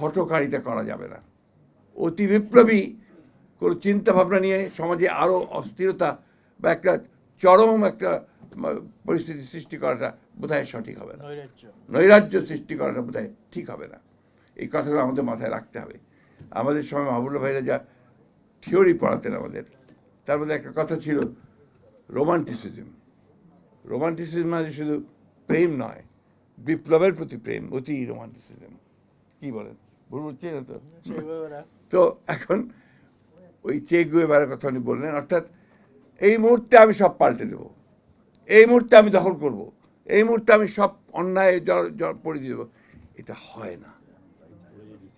হঠকারিতা করা যাবে না। অতি বিপ্লবী কোনো চিন্তা ভাবনা নিয়ে সমাজে আরও অস্থিরতা বা একটা চরম একটা পরিস্থিতি সৃষ্টি করাটা বোধহয় সঠিক হবে না। নৈরাজ্য। নৈরাজ্য সৃষ্টি করাটা বোধহয় ঠিক হবে না। এই কথাগুলো আমাদের মাথায় রাখতে হবে। আমাদের সময় মাহবুল্লা ভাইরা যা থিওরি পড়াতেন আমাদের তার মধ্যে একটা কথা ছিল রোমান্টিসিজম। রোমান্টিসিজম মানে শুধু প্রেম নয় বিপ্লবের প্রতি প্রেম অতি রোমান্টিসিজম। কি বলেন? ভুল বলছি না তো তো এখন ওই চেক গুয়েবারের কথা উনি বললেন অর্থাৎ এই মুহূর্তে আমি সব পাল্টে দেব। এই মুহূর্তে আমি দখল করব। এই মুহূর্তে আমি সব অন্যায় জল জল পড়ে দিয়ে দেবো। এটা হয় না।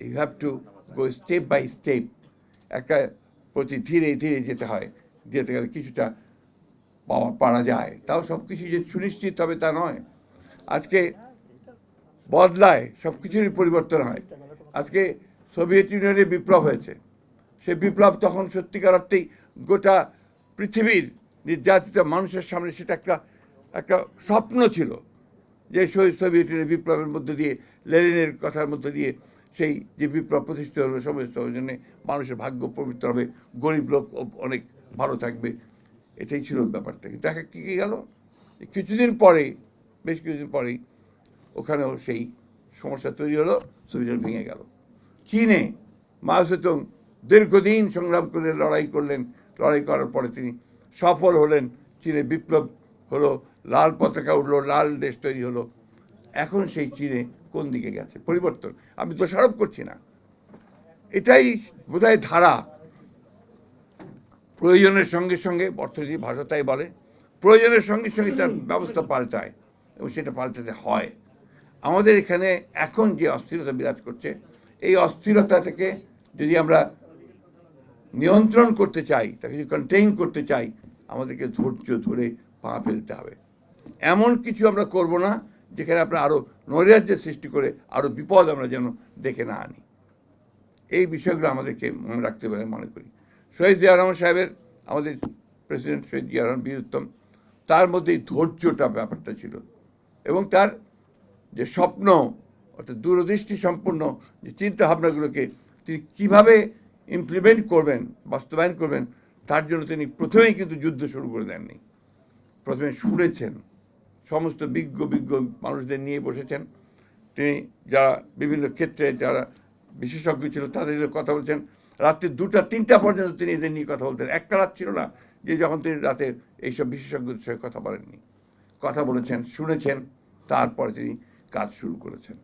You have to go step by step একটা প্রতি ধীরে ধীরে যেতে হয়। যেতে গেলে কিছুটা পাওয়া পারা যায়। তাও সব কিছু যে সুনিশ্চিত হবে তা নয়। আজকে বদলায় সব কিছুরই পরিবর্তন হয়। আজকে সোভিয়েত ইউনিয়নে বিপ্লব হয়েছে। সে বিপ্লব তখন সত্যিকার অর্থেই গোটা পৃথিবীর নির্যাতিত মানুষের সামনে সেটা একটা একটা স্বপ্ন ছিল যে সোভিয়েত ইউনিয়নের বিপ্লবের মধ্যে দিয়ে, লেনিনের কথার মধ্যে দিয়ে সেই যে বিপ্লব প্রতিষ্ঠিত হবে সমস্ত জন্য মানুষের ভাগ্য পবিত্র হবে, গরিব লোক অনেক ভালো থাকবে। এটাই ছিল ব্যাপারটা। কিন্তু দেখা কী কী গেল? কিছুদিন পরেই, বেশ কিছুদিন পরেই ওখানেও সেই সমস্যা তৈরি হলো সোভিয়েত ভেঙে গেল। চীনে মাও সেতুং দীর্ঘদিন সংগ্রাম করে লড়াই করলেন। লড়াই করার পরে তিনি সফল হলেন। চীনে বিপ্লব হলো, লাল পতাকা উঠল লাল দেশ তৈরি হলো। এখন সেই চীনে কোন দিকে গেছে? পরিবর্তন। আমি দোষারোপ করছি না। এটাই বোধহয় ধারা। প্রয়োজনের সঙ্গে সঙ্গে অর্থনীতি ভাষা তাই বলে, প্রয়োজনের সঙ্গে সঙ্গে তার ব্যবস্থা পাল্টায় এবং সেটা পাল্টাতে হয়। আমাদের এখানে এখন যে অস্থিরতা বিরাজ করছে, এই অস্থিরতা থেকে যদি আমরা নিয়ন্ত্রণ করতে চাই, তাকে যদি কন্টেইন করতে চাই, আমাদেরকে ধৈর্য ধরে পা ফেলতে হবে। এমন কিছু আমরা করব না, যেখানে আমরা আরও নৈরাজ্যের সৃষ্টি করে আরও বিপদ আমরা যেন ডেকে না আনি। এই বিষয়গুলো আমাদেরকে মনে রাখতে পারে মনে করি। শহীদ জিয়া রহমান সাহেবের, আমাদের প্রেসিডেন্ট শহীদ জিয়া রহমান বীর উত্তম তার মধ্যে এই ধৈর্যটা ব্যাপারটা ছিল। এবং তার যে স্বপ্ন, অর্থাৎ দূরদৃষ্টি সম্পন্ন যে চিন্তা ভাবনাগুলোকে তিনি কীভাবে ইমপ্লিমেন্ট করবেন, বাস্তবায়ন করবেন, তার জন্য তিনি প্রথমেই কিন্তু যুদ্ধ শুরু করে দেননি। প্রথমে শুনেছেন, সমস্ত বিজ্ঞ বিজ্ঞ মানুষদের নিয়ে বসেছেন। তিনি যারা বিভিন্ন ক্ষেত্রে যারা বিশেষজ্ঞ ছিল তাদের কথা বলছেন। রাত্রি দুটা, তিনটা পর্যন্ত তিনি এদের নিয়ে কথা বলতেন। একটা রাত ছিল না, যে যখন তিনি রাতে এইসব বিশেষজ্ঞদের সঙ্গে কথা বলেননি। কথা বলেছেন, শুনেছেন, তারপরে তিনি কাজ শুরু করেছেন।